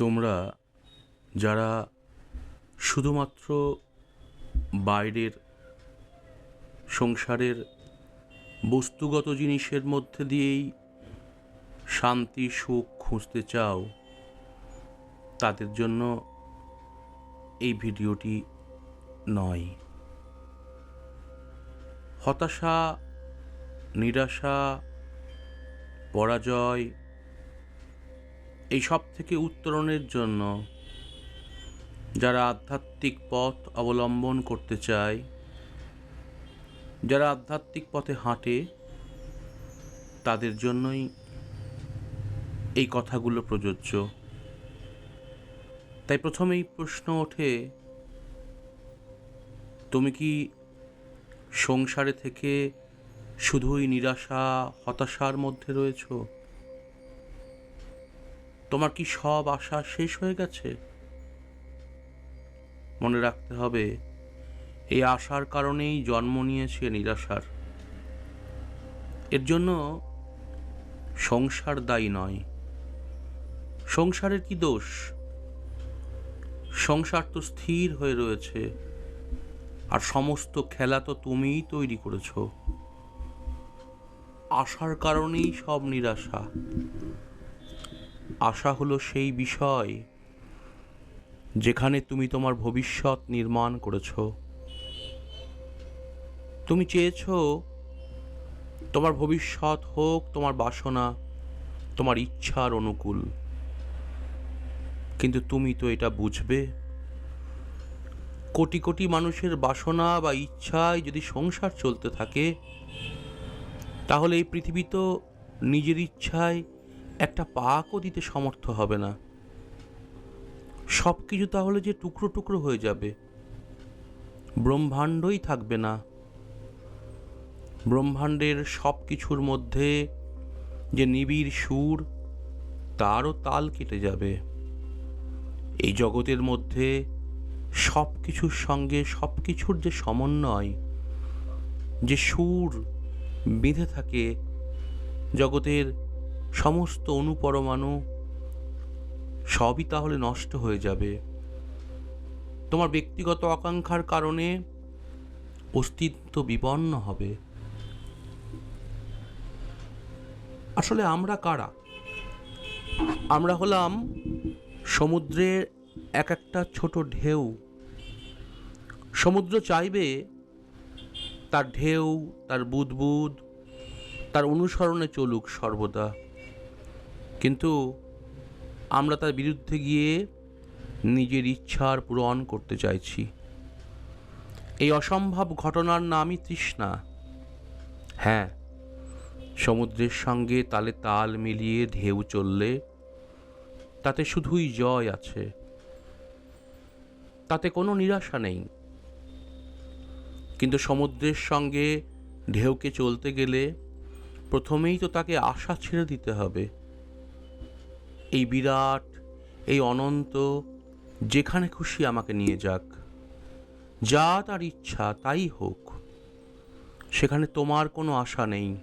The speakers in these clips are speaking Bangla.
তোমরা যারা শুধুমাত্র বাইরের সংসারের বস্তুগত জিনিসের মধ্যে দিয়েই শান্তি, সুখ খুঁজতে চাও, তাদের জন্য এই ভিডিওটি নয়। হতাশা, নিরাশা, পরাজয় এই সব থেকে উত্তরণের জন্য যারা আধ্যাত্মিক পথ অবলম্বন করতে চায়, যারা আধ্যাত্মিক পথে হাঁটে, তাদের জন্যই এই কথাগুলো প্রযোজ্য। তাই প্রথমেই প্রশ্ন ওঠে, তুমি কি সংসারে থেকে শুধুই নিরাশা, হতাশার মধ্যে রয়েছো? তোমার কি সব আশা শেষ হয়ে গেছে? মনে রাখতে হবে, এই আশার কারণেই জন্ম নিয়েছে নিরাশার। এর জন্য সংসার দায়ী নয়। সংসারের কি দোষ? সংসার তো স্থির হয়ে রয়েছে, আর সমস্ত খেলা তো তুমিই তৈরি করেছ। আশার কারণেই সব নিরাশা। আশা হলো সেই বিষয় যেখানে তুমি তোমার ভবিষ্যৎ নির্মাণ করেছ। তুমি চেয়েছ তোমার ভবিষ্যৎ হোক, তোমার বাসনা, তোমার ইচ্ছার অনুকূল। কিন্তু তুমি তো এটা বুঝবে। কোটি কোটি মানুষের বাসনা বা ইচ্ছায় যদি সংসার চলতে থাকে, তাহলে এই পৃথিবী তো নিজের ইচ্ছায় একটা পাকও দিতে সমর্থ হবে না। সব কিছু তাহলে যে টুকরো টুকরো হয়ে যাবে। ব্রহ্মাণ্ডই থাকবে না। ব্রহ্মাণ্ডের সব কিছুর মধ্যে যে নিবিড় সুর, তারও তাল কেটে যাবে। এই জগতের মধ্যে সব কিছুর সঙ্গে সব কিছুর যে সমন্বয়, যে সুর বেঁধে থাকে, জগতের সমস্ত অনুপরমাণু সবই তাহলে নষ্ট হয়ে যাবে। তোমার ব্যক্তিগত আকাঙ্ক্ষার কারণে অস্তিত্ব বিপন্ন হবে। আসলে আমরা কারা? আমরা হলাম সমুদ্রের এক একটা ছোট ঢেউ। সমুদ্র চাইবে তার ঢেউ, তার বুদবুদ, তার অনুসরণে চলুক সর্বদা। কিন্তু আমরা তার বিরুদ্ধে গিয়ে নিজের ইচ্ছার পূরণ করতে চাইছি। এই অসম্ভব ঘটনার নামই তৃষ্ণা। হ্যাঁ সমুদ্রের সঙ্গে তালে তাল মিলিয়ে ঢেউ চললে তাতে শুধুই জয় আছে। তাতে কোনো নিরাশা নেই। কিন্তু সমুদ্রের সঙ্গে ঢেউকে চলতে গেলে প্রথমেই তো তাকে আশা ছেড়ে দিতে হবে। এই বিরাট, এই অনন্ত, যেখানে খুশি আমাকে নিয়ে যাক। যা তার ইচ্ছা তাই হোক, সেখানে তোমার কোনো আশা নেই।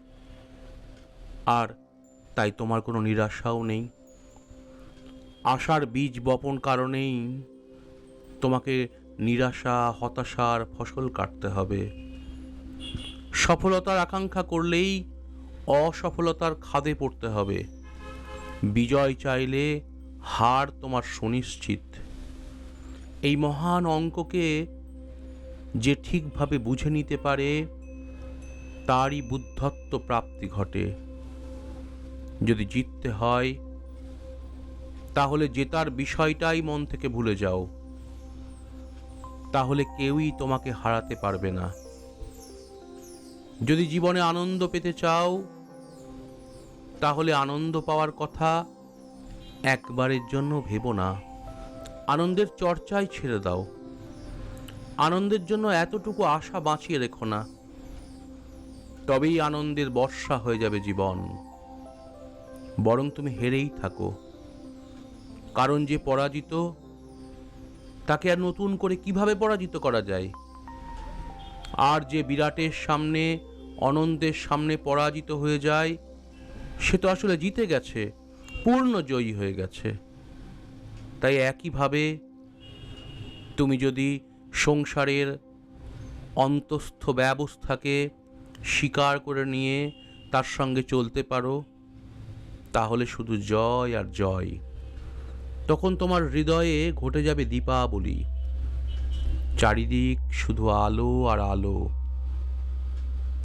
আর তাই তোমার কোনো নিরাশাও নেই। আশার বীজ বপন কারণেই তোমাকে নিরাশা হতাশার ফসল কাটতে হবে। সফলতার আকাঙ্ক্ষা করলেই অসফলতার খাদে পড়তে হবে। বিজয় চাইলে হার তোমার সুনিশ্চিত। এই মহান অঙ্ককে যে ঠিকভাবে বুঝে নিতে পারে, তারই বুদ্ধত্ব প্রাপ্তি ঘটে। যদি জিততে হয়, তাহলে জেতার বিষয়টাই মন থেকে ভুলে যাও। তাহলে কেউই তোমাকে হারাতে পারবে না। যদি জীবনে আনন্দ পেতে চাও তাহলে আনন্দ পাওয়ার কথা একবারের জন্য ভেবো না। আনন্দের চর্চায় ছেড়ে দাও। আনন্দের জন্য এতটুকু আশা বাঁচিয়ে রেখো না। তবেই আনন্দের বর্ষা হয়ে যাবে জীবন। বরং তুমি হেরেই থাকো। কারণ যে পরাজিত, তাকে আর নতুন করে কীভাবে পরাজিত করা যায়? আর যে বিরাটের সামনে, অনন্তের সামনে পরাজিত হয়ে যায় সে তো আসলে জিতে গেছে, পূর্ণ জয়ী হয়ে গেছে। তাই একইভাবে তুমি যদি সংসারের অন্তস্থ ব্যবস্থাকে স্বীকার করে নিয়ে তার সঙ্গে চলতে পারো, তাহলে শুধু জয় আর জয়। তখন তোমার হৃদয়ে ঘটে যাবে দীপাবলি। চারিদিক শুধু আলো আর আলো।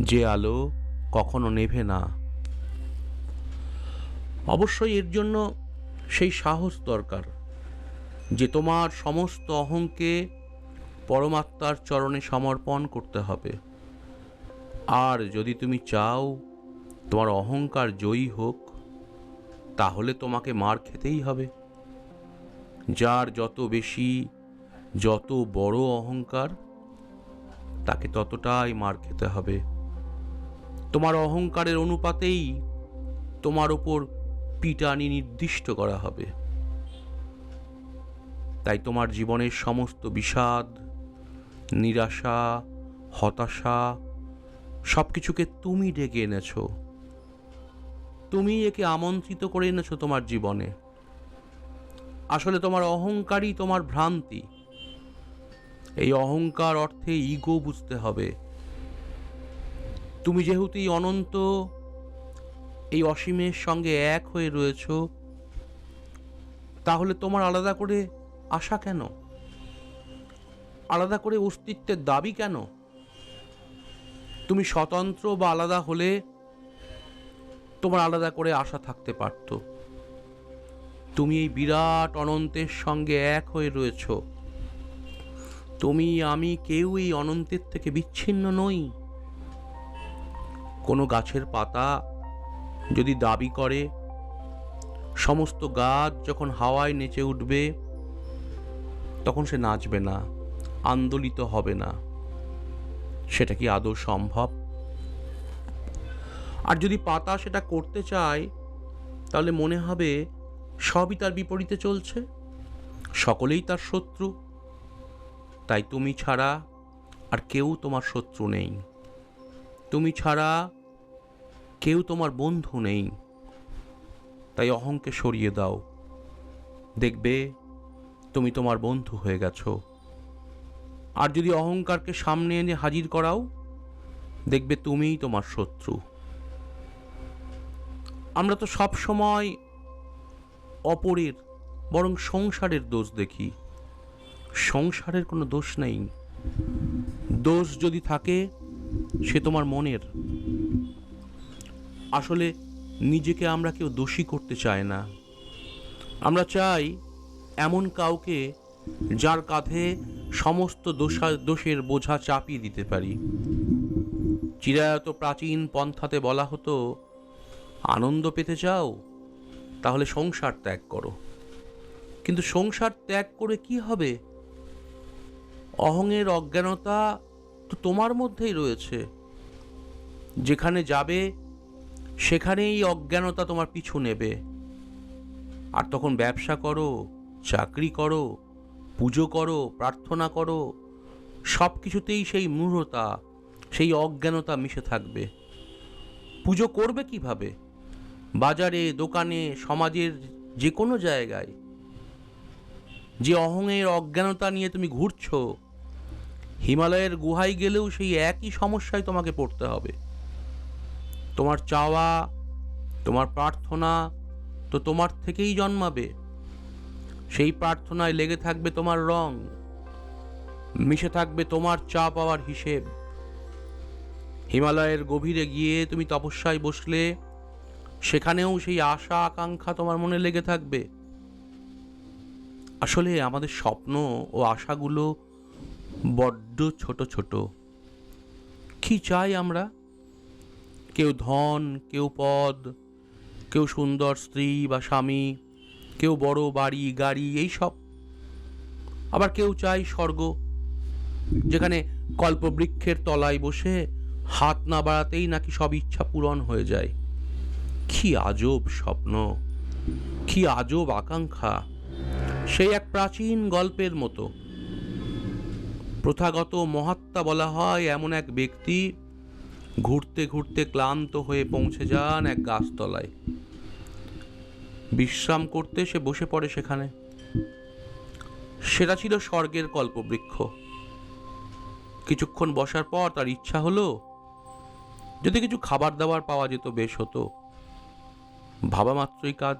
যে আলো কখনো নেভে না। অবশ্যই এর জন্য সেই সাহস দরকার যে তোমার সমস্ত অহংকে পরমাত্মার চরণে সমর্পণ করতে হবে। আর যদি তুমি চাও তোমার অহংকার জয়ী হোক, তাহলে তোমাকে মার খেতেই হবে। যার যত বেশি, যত বড় অহংকার, তাকে ততটাই মার খেতে হবে। তোমার অহংকারের অনুপাতেই তোমার ওপর পিটানি নির্দিষ্ট করা হবে। তাই তোমার জীবনের সমস্ত বিষাদ, নিরাশা, হতাশা সব কিছুকে তুমি ডেকে এনেছ। তুমি একে আমন্ত্রিত করে এনেছো তোমার জীবনে। আসলে তোমার অহংকারই তোমার ভ্রান্তি। এই অহংকার অর্থে ইগো বুঝতে হবে। তুমি যেহেতু অনন্ত এই অসীমের সঙ্গে এক হয়ে রয়েছ, তাহলে তোমার আলাদা করে আশা কেন? আলাদা করে অস্তিত্বের দাবি কেন? তুমি স্বতন্ত্র বা আলাদা হলে তোমার আলাদা করে আশা থাকতে পারত। তুমি এই বিরাট অনন্তের সঙ্গে এক হয়ে রয়েছ। তুমি, আমি কেউ এই অনন্তের থেকে বিচ্ছিন্ন নই। কোনো গাছের পাতা যদি দাবি করে, সমস্ত গাছ যখন হাওয়ায় নেচে উঠবে, তখন সে নাচবে না, আন্দোলিত হবে না। সেটা কি আদৌ সম্ভব? আর যদি পাতা সেটা করতে চায়, তাহলে মনে হবে সবই তার বিপরীতে চলছে। সকলেই তার শত্রু। তাই তুমি ছাড়া আর কেউ তোমার শত্রু নেই। তুমি ছাড়া কেউ তোমার বন্ধু নেই। তাই অহংকে সরিয়ে দাও। দেখবে তুমি তোমার বন্ধু হয়ে গেছো। আর যদি অহংকারকে সামনে এনে হাজির করাও, দেখবে তুমিই তোমার শত্রু। আমরা তো সব সময় অপরের, বরং সংসারের দোষ দেখি। সংসারের কোনো দোষ নেই। দোষ যদি থাকে, সে তোমার মনের। আসলে নিজেকে আমরা কেউ দোষী করতে চাই না। আমরা চাই এমন কাউকে যার কাঁধে সমস্ত দোষা, দোষের বোঝা চাপিয়ে দিতে পারি। চিরায়ত প্রাচীন পন্থাতে বলা হতো, আনন্দ পেতে চাও, তাহলে সংসার ত্যাগ করো। কিন্তু সংসার ত্যাগ করে কি হবে? অহংয়ের অজ্ঞানতা তো তোমার মধ্যেই রয়েছে। যেখানে যাবে সেখানেই অজ্ঞানতা তোমার পিছু নেবে। আর তখন ব্যবসা করো, চাকরি করো, পুজো করো, প্রার্থনা করো সব কিছুতেই সেই মূঢ়তা, সেই অজ্ঞানতা মিশে থাকবে। পুজো করবে কীভাবে? বাজারে, দোকানে, সমাজের যে কোনো জায়গায়। যে অহংয়ের অজ্ঞানতা নিয়ে তুমি ঘুরছো, হিমালয়ের গুহায় গেলেও সেই একই সমস্যায় তোমাকে পড়তে হবে। তোমার চাওয়া, তোমার প্রার্থনা তো তোমার থেকেই জন্মাবে। সেই প্রার্থনায় লেগে থাকবে তোমার রং, মিশে থাকবে তোমার চা পাওয়ার হিসেব। হিমালয়ের গভীরে গিয়ে তুমি তপস্যায় বসলে, সেখানেও সেই আশা, আকাঙ্ক্ষা তোমার মনে লেগে থাকবে। আসলে আমাদের স্বপ্ন ও আশাগুলো বড্ড ছোট ছোট। কি চাই আমরা? কেউ ধন, কেউ পদ, কেউ সুন্দর স্ত্রী বা স্বামী, কেউ বড় বাড়ি, গাড়ি, এই সব। আবার কেউ চায় স্বর্গ, যেখানে কল্পবৃক্ষের তলায় বসে হাত না বাড়াতেই নাকি সব ইচ্ছা পূরণ হয়ে যায়। কি আজব স্বপ্ন, কি আজব আকাঙ্ক্ষা। সেই এক প্রাচীন গল্পের মতো। প্রথাগত মহাত্মা বলা হয় এমন এক ব্যক্তি ঘুরতে ঘুরতে ক্লান্ত হয়ে পৌঁছে যান এক গাছতলায়। বিশ্রাম করতে সে বসে পড়ে সেখানে। সেটা ছিল স্বর্গের কল্পবৃক্ষ। কিছুক্ষণ বসার পর তার ইচ্ছা হলো, যদি কিছু খাবার দাবার পাওয়া যেত বেশ হতো। ভাবা মাত্রই কাজ।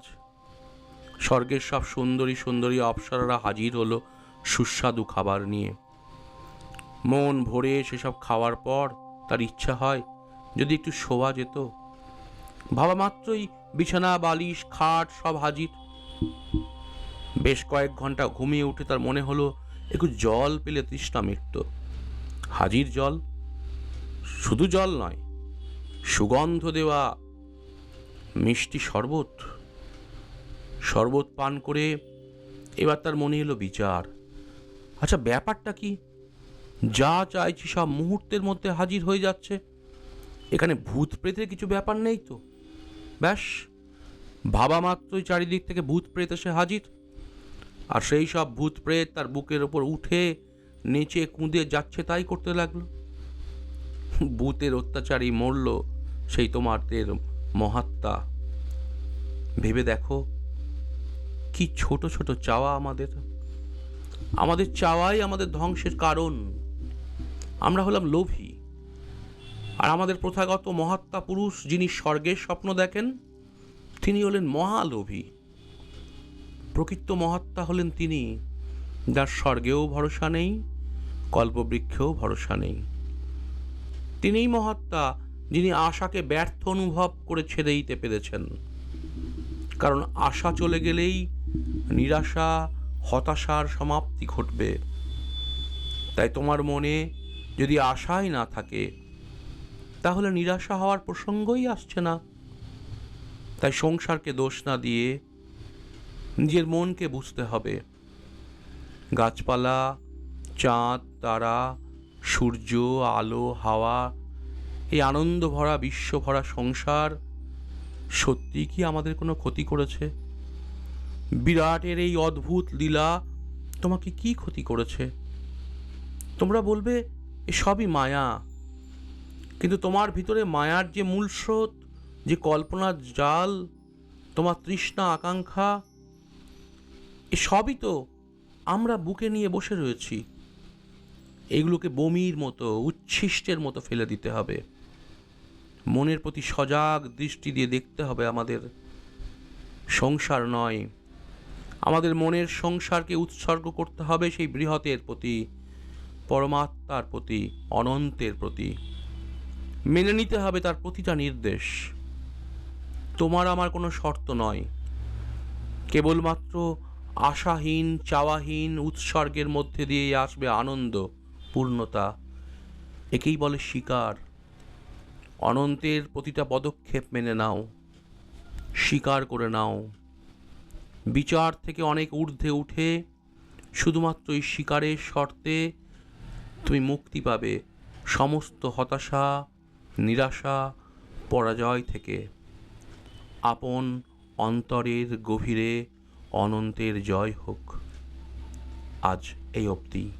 স্বর্গের সব সুন্দরী সুন্দরী অপ্সরারা হাজির হলো সুস্বাদু খাবার নিয়ে। মন ভরে সেসব খাওয়ার পর তার ইচ্ছা হয়, যদি একটু শোয়া যেত। ভাবা মাত্রই বিছানা, বালিশ, খাট সব হাজির। বেশ কয়েক ঘণ্টা ঘুমিয়ে উঠে তার মনে হলো, একটু জল পেলে তৃষ্ণা মিটত। হাজির জল? শুধু জল নয়, সুগন্ধ দেওয়া মিষ্টি শরবত। শরবত পান করে এবার তার মনে এলো বিচার। আচ্ছা ব্যাপারটা কি? যা চাইছি সব মুহূর্তের মধ্যে হাজির হয়ে যাচ্ছে। এখানে ভূত প্রেতের কিছু ব্যাপার নেই তো? ব্যাস, ভাবা মাত্রই চারিদিক থেকে ভূত প্রেত এসে হাজির। আর সেই সব ভূত প্রেত তার বুকের ওপর উঠে, নেচে, কুঁদে যাচ্ছে তাই করতে লাগল। ভূতের অত্যাচারী মরল সেই তোমাদের মহাত্মা। ভেবে দেখো, কি ছোট ছোট চাওয়া আমাদের। আমাদের চাওয়াই আমাদের ধ্বংসের কারণ। আমরা হলাম লোভী। আর আমাদের প্রথাগত মহাত্মা পুরুষ যিনি স্বর্গের স্বপ্ন দেখেন, তিনি হলেন মহালোভী। প্রকৃত মহাত্মা হলেন তিনি, যার স্বর্গেও ভরসা নেই, কল্পবৃক্ষেও ভরসা নেই। তিনিই মহাত্মা যিনি আশাকে ব্যর্থ অনুভব করে ছেড়ে দিতে পেরেছেন। কারণ আশা চলে গেলেই নিরাশা, হতাশার সমাপ্তি ঘটবে। তাই তোমার মনে যদি আশাই না থাকে, তাহলে নিরাশা হওয়ার প্রসঙ্গই আসছে না। তাই সংসারকে দোষ না দিয়ে নিজের মনকে বুঝতে হবে। গাছপালা, চাঁদ, তারা, সূর্য, আলো, হাওয়া, এই আনন্দ ভরা বিশ্ব ভরা সংসার সত্যি কি আমাদের কোনো ক্ষতি করেছে? বিরাটের এই অদ্ভুত লীলা তোমাকে কি ক্ষতি করেছে? তোমরা বলবে এ সবই মায়া। কিন্তু তোমার ভিতরে মায়ার যে মূল স্রোত, যে কল্পনার জাল, তোমার তৃষ্ণা, আকাঙ্ক্ষা, এ সবই তো আমরা বুকে নিয়ে বসে রয়েছি। এগুলোকে বমির মতো, উচ্ছিষ্টের মতো ফেলে দিতে হবে। মনের প্রতি সজাগ দৃষ্টি দিয়ে দেখতে হবে আমাদের। সংসার নয়, আমাদের মনের সংসারকে উৎসর্গ করতে হবে সেই বৃহতের প্রতি। পরমাত্মার প্রতি, অনন্তের প্রতি। মেনে নিতে হবে তার প্রতিটা নির্দেশ। তোমার আমার কোনো শর্ত নয়। কেবলমাত্র আশাহীন, চাওয়াহীন, উৎসর্গের মধ্যে দিয়ে আসবে আনন্দ, পূর্ণতা। একেই বলে শিকার। অনন্তের প্রতিটা পদক্ষেপ মেনে নাও। স্বীকার করে নাও। বিচার থেকে অনেক ঊর্ধ্বে উঠে শুধুমাত্র এই শিকারের শর্তে তুমি মুক্তি পাবে সমস্ত হতাশা, নিরাশা, পরাজয় থেকে। আপন অন্তরের গভীরে অনন্তের জয় হোক। আজ এই অবধি।